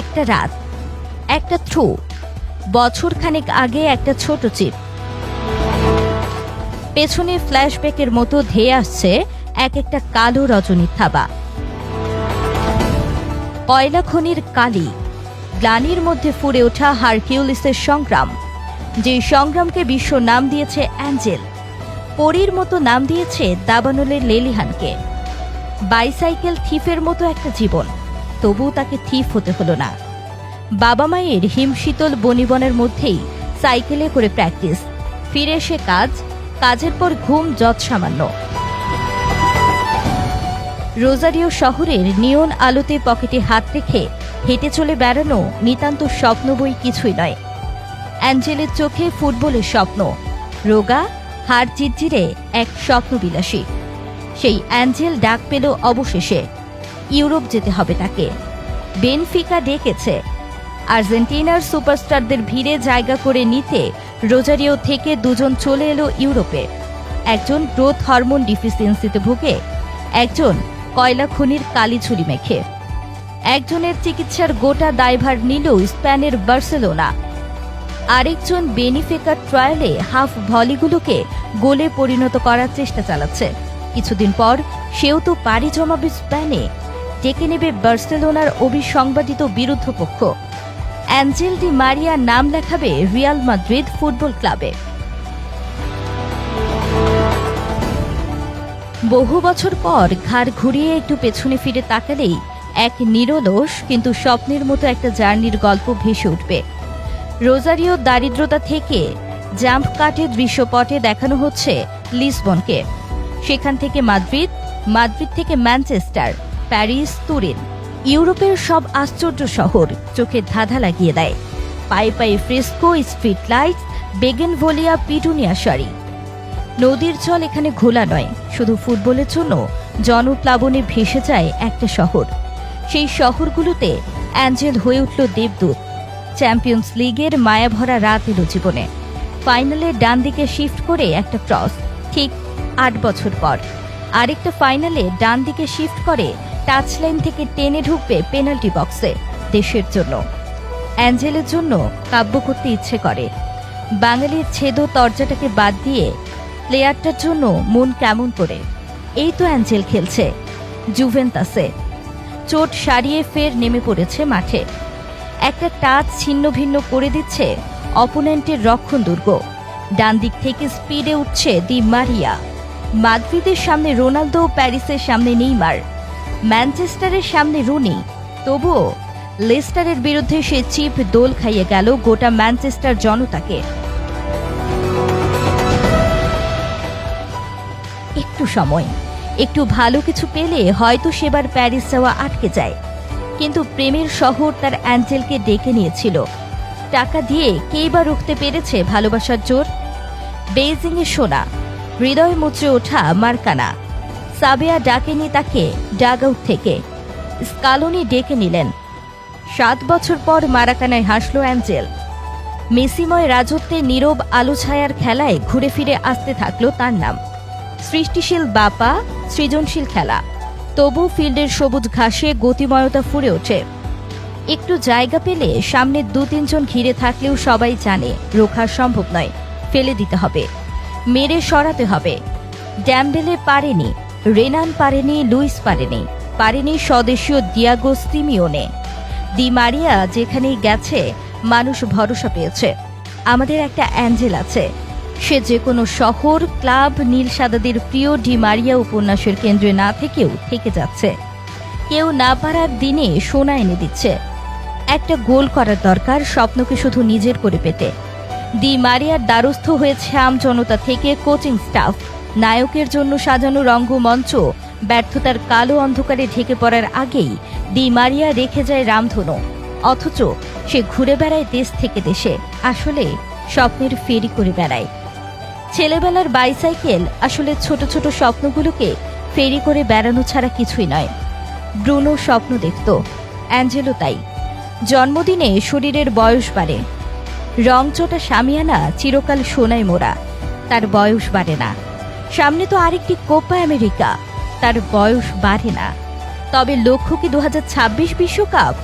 একটা রাত, একটা থ্রু বছর খানেক আগে একটা ছোট চিপ। পেছনে ফ্ল্যাশব্যাকের মতো ধেয়ে আসছে এক একটা কালো রজনীর থাবা। কয়লা খনির কালি, গ্লানির মধ্যে ফুরে ওঠা হারকিউলিসের সংগ্রাম, যে সংগ্রামকে বিশ্ব নাম দিয়েছে অ্যাঞ্জেল, পরীর মতো নাম দিয়েছে দাবানলের লেলিহানকে। বাইসাইকেল থিফের মতো একটা জীবন। তবুও তাকে থিফ হতে হলো না। বাবা মায়ের হিমশীতল বনিবনের মধ্যেই সাইকেলে করে প্র্যাকটিস। ফিরে এসে কাজ, কাজের পর ঘুম যৎ সামান্য। রোজারিও শহরের নিয়ন আলোতে পকেটে হাত রেখে হেঁটে চলে বেড়ানো নিতান্ত স্বপ্ন বই কিছুই নয়। অ্যাঞ্জেলের চোখে ফুটবলের স্বপ্ন, রোগা, হাড় চিরচিরে এক স্বপ্নবিলাসী। সেই অ্যাঞ্জেল ডাক পেল অবশেষে। ইউরোপ যেতে হবে তাকে। বেনফিকা ডেকেছে। আর্জেন্টিনার সুপারস্টারদের ভিড়ে জায়গা করে নিতে রোজারিও থেকে দুজন চলে এলো ইউরোপে। একজন গ্রোথ হরমোন ডিফিসিয়েন্সিতে ভুগে, একজন কয়লা খনির কালি ছুরি মেখে। একজনের চিকিৎসার গোটা দায়ভার নিল স্পেনের বার্সেলোনা। আরেকজন বেনিফেকার ট্রায়ালে হাফ ভলিগুলোকে গোলে পরিণত করার চেষ্টা চালাচ্ছে। কিছুদিন পর সেও তো পাড়ি জমাবে স্পেনে। ডেকে নেবে বার্সেলোনার অবিসংবাদিত বিরুদ্ধ পক্ষ। অ্যাঞ্জেল ডি মারিয়া নাম লেখাবে রিয়াল মাদ্রিদ ফুটবল ক্লাবে। বহু বছর পর ঘাড় ঘুরিয়ে একটু পেছনে ফিরে তাকালেই এক নিরলস কিন্তু স্বপ্নের মতো একটা জার্নির গল্প ভেসে উঠবে। রোজারিও দারিদ্রতা থেকে জাম্প কাটে দৃশ্যপটে দেখানো হচ্ছে লিসবনকে। সেখান থেকে মাদ্রিদ মাদ্রিদ থেকে ম্যানচেস্টার। Paris, Turin. ইউরোপের সব আশ্চর্য শহর চোখে ধাঁধা লাগিয়ে দেয়। পায়ে পায়ে fresco, street light bougainvillea petunia sari. নদীর জল এখানে ঘোলা নয়, শুধু ফুটবলের জন্য। জনপ্লাবনে ভেসে যায় একটা শহর। সেই শহরগুলোতে অ্যাঞ্জেল হয়ে উঠল দেবদূত। চ্যাম্পিয়ন্স লিগের মায়াভরা রাত এলো জীবনে। ফাইনালে ডান দিকে শিফট করে একটা ক্রস, ঠিক আট বছর পর। আরেকটা ফাইনালে ডান দিকে শিফট করে টাচ লাইন থেকে টেনে ঢুকবে পেনাল্টি বক্সে দেশের জন্য। অ্যাঞ্জেলের জন্য কাব্য করতে ইচ্ছে করে। বাঙালির ছেদ তর্জাটাকে বাদ দিয়ে প্লেয়ারটার জন্য মন কেমন করে? এই তো অ্যাঞ্জেল খেলছে জুভেন্তাসে চোট সারিয়ে ফের নেমে পড়েছে মাঠে। একটা টাচ ছিন্ন ভিন্ন করে দিচ্ছে অপোনেন্টের রক্ষণ দুর্গ ডান দিক থেকে স্পিডে উঠছে দি মারিয়া। মাদ্রিদের সামনে রোনালদো প্যারিসের সামনে নেইমার। ম্যানচেস্টারের সামনে রুনি। তবুও লেস্টারের বিরুদ্ধে সে চিপ দোল খাইয়ে গেল গোটা ম্যানচেস্টার জনতাকে। একটু সময়, একটু ভালো কিছু পেলে হয়তো সেবার প্যারিস যাওয়া আটকে যায়। কিন্তু প্রেমের শহর তার অ্যাঞ্জেলকে ডেকে নিয়েছিল। টাকা দিয়ে কেই বা রুখতে পেরেছে ভালোবাসার জোর? বেইজিংয়ে শোনা হৃদয় মুচড়ে ওঠা মার্কানা। সাবেয়া ডাকেনি তাকে ডাগ আউট থেকে। স্কালোনি ডেকে নিলেন। সাত বছর পর মারাকানায় হাসল অ্যাঞ্জেল। মেসিময় রাজত্বে নীরব আলো ছায়ার খেলায় ঘুরে ফিরে আসতে থাকল তার নাম। সৃষ্টিশীল বাপা, সৃজনশীল খেলা। তবু ফিল্ডের সবুজ ঘাসে গতিময়তা ফুরে ওঠে। একটু জায়গা পেলে সামনে দু তিনজন ঘিরে থাকলেও সবাই জানে, রোখা সম্ভব নয়। ফেলে দিতে হবে। মেরে সরাতে হবে। ড্যাম্বেলে পারেনি। রেনান পারেনি, লুইস পারেনি। পারেনি স্বদেশীয় দিয়াগো সিমিওনে দি মারিয়া যেখানেই গেছে, মানুষ ভরসা পেয়েছে। আমাদের একটা অ্যাঞ্জেল আছে। সে যে কোনো শহর, ক্লাব, নীল সাদাদের প্রিয় ডি মারিয়া উপন্যাসের কেন্দ্রে না থেকেও থেকে যাচ্ছে। কেউ না পারার দিনে সোনা এনে দিচ্ছে। একটা গোল করার দরকার, স্বপ্নকে শুধু নিজের করে পেতে। দি মারিয়ার দ্বারস্থ হয়েছে আম জনতা থেকে কোচিং স্টাফ। নায়কের জন্য সাজানো রঙ্গমঞ্চ ব্যর্থতার কালো অন্ধকারে ঢেকে পড়ার আগেই দি মারিয়া রেখে যায় রামধনু। অথচ সে ঘুরে বেড়ায় দেশ থেকে দেশে। আসলে স্বপ্নের ফেরি করে বেড়ায়। ছেলেবেলার বাইসাইকেল আসলে ছোট ছোট স্বপ্নগুলোকে ফেরি করে বেড়ানো ছাড়া কিছুই নয়। ব্রুনো স্বপ্ন দেখত, অ্যাঞ্জেলো তাই। জন্মদিনে শরীরের বয়স বাড়ে। রংচটা সামিয়ানা, চিরকাল সোনায় মোড়া। তার বয়স বাড়ে না। সামনে তো আরেকটি কোপা আমেরিকা। তার বয়স বাড়ে না। তবে লক্ষ্য কি দু বিশ্বকাপ?